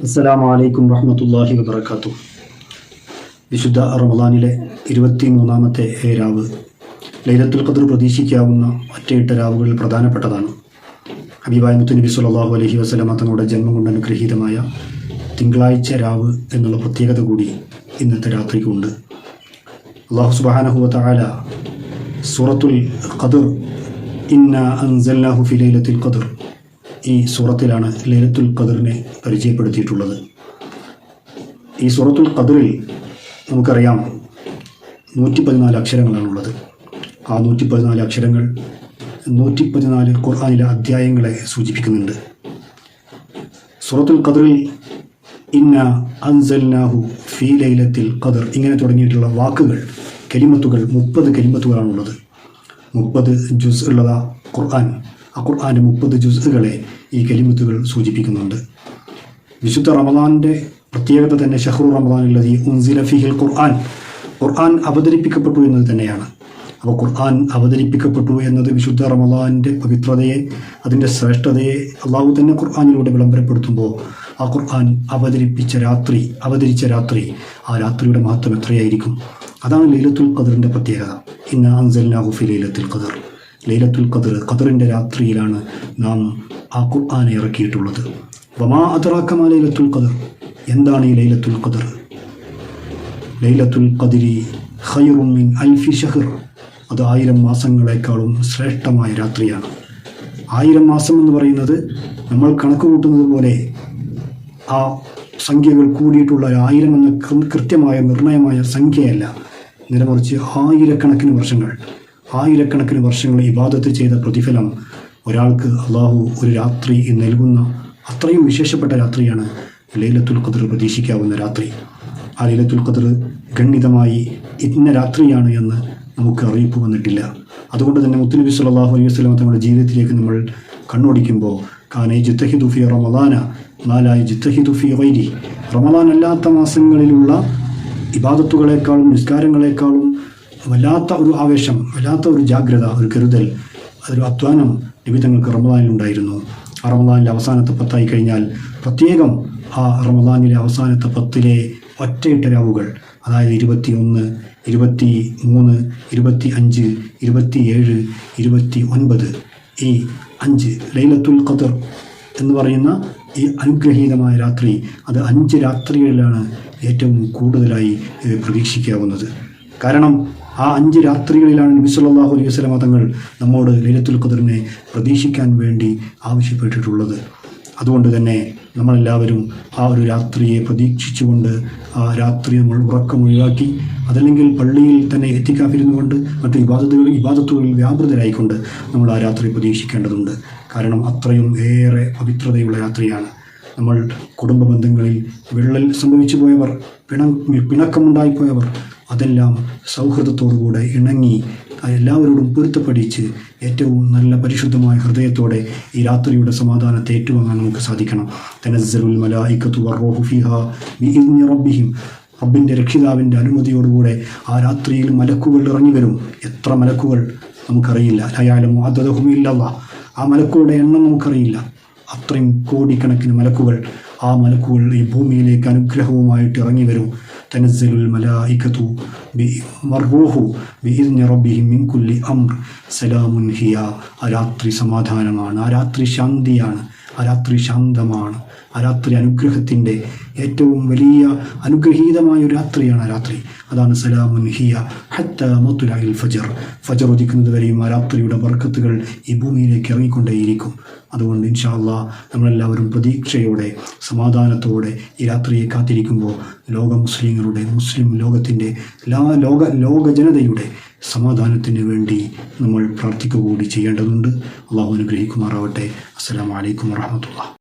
അസ്സലാമു അലൈക്കും വറഹ്മത്തുള്ളാഹി വബർക്കാത്തു വിശുദ്ധ റമദാനിലെ ഇരുപത്തി മൂന്നാമത്തെ രാവ് ലൈലത്തുൽ ഖദർ പ്രതീക്ഷിക്കാവുന്ന ഒറ്റയിട്ട രാവുകളിൽ പ്രധാനപ്പെട്ടതാണ്. ഹബീബായ മുത്തുനബി സുല്ലാഹു അലഹി വസല്ലമ തങ്ങളുടെ ജന്മം കൊണ്ട് അനുഗ്രഹീതമായ തിങ്കളാഴ്ച രാവ് എന്നുള്ള പ്രത്യേകത കൂടി ഇന്നത്തെ രാത്രിക്കുണ്ട്. അള്ളാഹു സുബ്ഹാനഹു വതആല സൂറത്തുൽ ഖദർ ഇന്ന അൻസൽനാഹു ഫി ലൈലത്തുൽ ഖദർ ഈ സൂറത്തിലാണ് ലൈലത്തുൽ ഖദറിനെ പരിചയപ്പെടുത്തിയിട്ടുള്ളത്. ഈ സൂറത്തുൽ ഖദറിൽ നമുക്കറിയാം നൂറ്റി പതിനാല് അക്ഷരങ്ങളാണുള്ളത്. ആ നൂറ്റി പതിനാല് അക്ഷരങ്ങൾ നൂറ്റി പതിനാല് ഖുർആാനിലെ അധ്യായങ്ങളെ സൂചിപ്പിക്കുന്നുണ്ട്. സൂറത്തുൽ ഖദറിൽ ഇന്ന അൻസൽനാഹു ഫീ ലൈലത്തിൽ ഖദർ ഇങ്ങനെ തുടങ്ങിയിട്ടുള്ള വാക്കുകൾ കെലിമത്തുകൾ മുപ്പത് കെലിമത്തുകളാണുള്ളത്. മുപ്പത് ജുസ് ഉള്ളതാ ഖുർആൻ. ഖുർആന്റെ മുപ്പത് ജുസുകളെ ഈ കലിമുത്തുകൾ സൂചിപ്പിക്കുന്നുണ്ട്. വിശുദ്ധ റമദാന്റെ പ്രത്യേകത തന്നെ ഷഹ്റു റമദാനുള്ളതി ഉൻസില ഫിഹിൽ ഖുർആൻ. ഖുർആൻ അവതരിപ്പിക്കപ്പെട്ടു എന്നത് തന്നെയാണ്. അപ്പോൾ ഖുർആൻ അവതരിപ്പിക്കപ്പെട്ടു എന്നത് വിശുദ്ധ റമദാന്റെ പവിത്രതയെ അതിന്റെ ശ്രേഷ്ഠതയെ അള്ളാഹു തന്നെ ഖുർആാനിലൂടെ വിളംബരപ്പെടുത്തുമ്പോൾ ആ ഖുർആൻ അവതരിപ്പിച്ച രാത്രി അവതരിച്ച രാത്രി ആ രാത്രിയുടെ മഹത്വം എത്രയായിരിക്കും? അതാണ് ലീലത്തുൽ ഖദറിന്റെ പ്രത്യേകത. ഇന്ന അൻസൽ നാഹുഫി ലീലത്തുൽ ഖദർ. ലൈലത്തുൽ ഖദർ ഖദറിന്റെ രാത്രിയിലാണ് നാം ആ ഖുർആാനെ ഇറക്കിയിട്ടുള്ളത്. വമാ അതറാക്കമാ ലൈലത്തുൽ ഖദർ? എന്താണ് ഈ ലൈലത്തുൽ ഖദർ? ലൈലത്തുൽ ഖദരി ഖൈറും മിൻ അൽഫി ഷഹർ അത് ആയിരം മാസങ്ങളെക്കാളും ശ്രേഷ്ഠമായ രാത്രിയാണ്. ആയിരം മാസം എന്ന് പറയുന്നത് നമ്മൾ കണക്ക് കൂട്ടുന്നത് പോലെ ആ സംഖ്യകൾ കൂടിയിട്ടുള്ള ആയിരം എന്ന കൃത്യമായ നിർണയമായ സംഖ്യയല്ല. നിലമറിച്ച് ആയിരക്കണക്കിന് വർഷങ്ങൾ. ആയിരക്കണക്കിന് വർഷങ്ങൾ ഇബാദത്ത് ചെയ്ത പ്രതിഫലം ഒരാൾക്ക് അള്ളാഹു ഒരു രാത്രി നൽകുന്ന അത്രയും വിശേഷപ്പെട്ട രാത്രിയാണ് ലൈലത്തുൽ ഖദർ പ്രതീക്ഷിക്കാവുന്ന രാത്രി. ആ ലൈലത്തുൽ ഖദർ ഗണ്ഡിതമായി ഇന്ന രാത്രിയാണ് എന്ന് നമുക്ക് അറിയിപ്പ് വന്നിട്ടില്ല. അതുകൊണ്ട് തന്നെ മുത്തുനബി സല്ലല്ലാഹു അലൈഹി വസ്ലം തങ്ങളുടെ ജീവിതത്തിലേക്ക് നമ്മൾ കണ്ണോടിക്കുമ്പോൾ കാനൈ ജിത്തഹി ഫി റമദാന നാലായി ജിത്തഹി ഫി വൈരി റമദാൻ അല്ലാത്ത മാസങ്ങളിലുള്ള ഇബാദത്തുകളെക്കാളും നിസ്കാരങ്ങളെക്കാളും വല്ലാത്ത ഒരു ആവേശം വല്ലാത്ത ഒരു ജാഗ്രത ഒരു കരുതൽ അതൊരു അധ്വാനം നിബിതങ്ങൾക്ക് റമദാനിലുണ്ടായിരുന്നു ആ റമദാനിലെ അവസാനത്തെ പത്തായി കഴിഞ്ഞാൽ പ്രത്യേകം ആ റമദാനിലെ അവസാനത്തെ പത്തിലെ ഒറ്റയിട്ട രാവുകൾ അതായത് ഇരുപത്തി ഒന്ന് ഇരുപത്തി മൂന്ന് ഇരുപത്തി അഞ്ച് ഇരുപത്തി ഏഴ് ഇരുപത്തി ഒൻപത് ഈ അഞ്ച് ലൈലത്തുൽ ഖദർ എന്ന് പറയുന്ന ഈ അനുഗ്രഹീതമായ രാത്രി അത് അഞ്ച് രാത്രികളിലാണ് ഏറ്റവും കൂടുതലായി പ്രതീക്ഷിക്കാവുന്നത്. കാരണം ആ അഞ്ച് രാത്രികളിലാണ് നബി സല്ലല്ലാഹു അലൈഹി വസല്ലമ തങ്ങൾ നമ്മോട് ലൈലത്തുൽ ഖദറിനെ പ്രതീക്ഷിക്കാൻ വേണ്ടി ആവശ്യപ്പെട്ടിട്ടുള്ളത്. അതുകൊണ്ട് തന്നെ നമ്മളെല്ലാവരും ആ ഒരു രാത്രിയെ പ്രതീക്ഷിച്ചുകൊണ്ട് ആ രാത്രി നമ്മൾ ഉറക്കം ഒഴിവാക്കി അതല്ലെങ്കിൽ പള്ളിയിൽ തന്നെ എത്തിക്കാതിരുന്നു കൊണ്ട് മറ്റു വിവാദത്തുകൾ വിവാദത്തുകളിൽ വ്യാപൃതരായിക്കൊണ്ട് നമ്മൾ ആ രാത്രി പ്രതീക്ഷിക്കേണ്ടതുണ്ട്. കാരണം അത്രയും ഏറെ പവിത്രതയുള്ള രാത്രിയാണ്. നമ്മൾ കുടുംബ ബന്ധങ്ങളിൽ വിള്ളൽ സംഭവിച്ചു പോയവർ പിണ പിണക്കമുണ്ടായിപ്പോയവർ അതെല്ലാം സൗഹൃദത്തോടുകൂടെ ഇണങ്ങി എല്ലാവരോടും പൊരുത്തപ്പെടിച്ച് ഏറ്റവും നല്ല പരിശുദ്ധമായ ഹൃദയത്തോടെ ഈ രാത്രിയുടെ സമാധാനത്തെ ഏറ്റുവാങ്ങാൻ നമുക്ക് സാധിക്കണം. തനസ്സലുൽ മലായിക്കത്തു വറൂഹു ഫീഹാ റബ്ബിഹിം. റബ്ബിന്റെ രക്ഷിതാവിന്റെ അനുമതിയോടുകൂടെ ആ രാത്രിയിൽ മലക്കുകൾ ഇറങ്ങി വരും. എത്ര മലക്കുകൾ നമുക്കറിയില്ല. അയാലും അതഹുമില്ലല്ല ആ മലക്കുകളുടെ എണ്ണം നമുക്കറിയില്ല. അത്രയും കോടിക്കണക്കിന് മലക്കുകൾ ആ മലക്കുകൾ ഈ ഭൂമിയിലേക്ക് അനുഗ്രഹവുമായിട്ട് ഇറങ്ങി വരും. മലായിക്കത്തു ബി മർറൂഹു ബിഇദ്നി റബ്ബിഹിം മിൻ കുല്ലി അംർ സലാമുൻ ഹിയ ആ രാത്രി സമാധാനമാണ്. ആ രാത്രി ശാന്തിയാണ്. ആ രാത്രി ശാന്തമാണ്. ആ രാത്രി അനുഗ്രഹത്തിന്റെ ഏറ്റവും വലിയ അനുഗ്രഹീതമായ ഒരു രാത്രിയാണ് ആ രാത്രി. അതാണ് സലാമുൻ ഹിയ ഹത്ത മത്തുലായിൽ ഫജർ. ഫജർ ഉദിക്കുന്നത് വരെയും ആ രാത്രിയുടെ ബർക്കത്തുകൾ ഈ ഭൂമിയിലേക്ക് ഇറങ്ങിക്കൊണ്ടേയിരിക്കും. അതുകൊണ്ട് ഇൻഷാല്ല നമ്മളെല്ലാവരും പ്രതീക്ഷയോടെ സമാധാനത്തോടെ ഈ രാത്രിയെ കാത്തിരിക്കുമ്പോൾ ലോക മുസ്ലിങ്ങളുടെ മുസ്ലിം ലോകത്തിന്റെ എല്ലാ ലോക ലോക ജനതയുടെ സമാധാനത്തിന് വേണ്ടി നമ്മൾ പ്രാർത്ഥിക്കുക കൂടി ചെയ്യേണ്ടതുണ്ട്. അള്ളാഹു അനുഗ്രഹിക്കുമാറാവട്ടെ. അസ്സലാമു വലൈക്കും വറഹമത്തുള്ള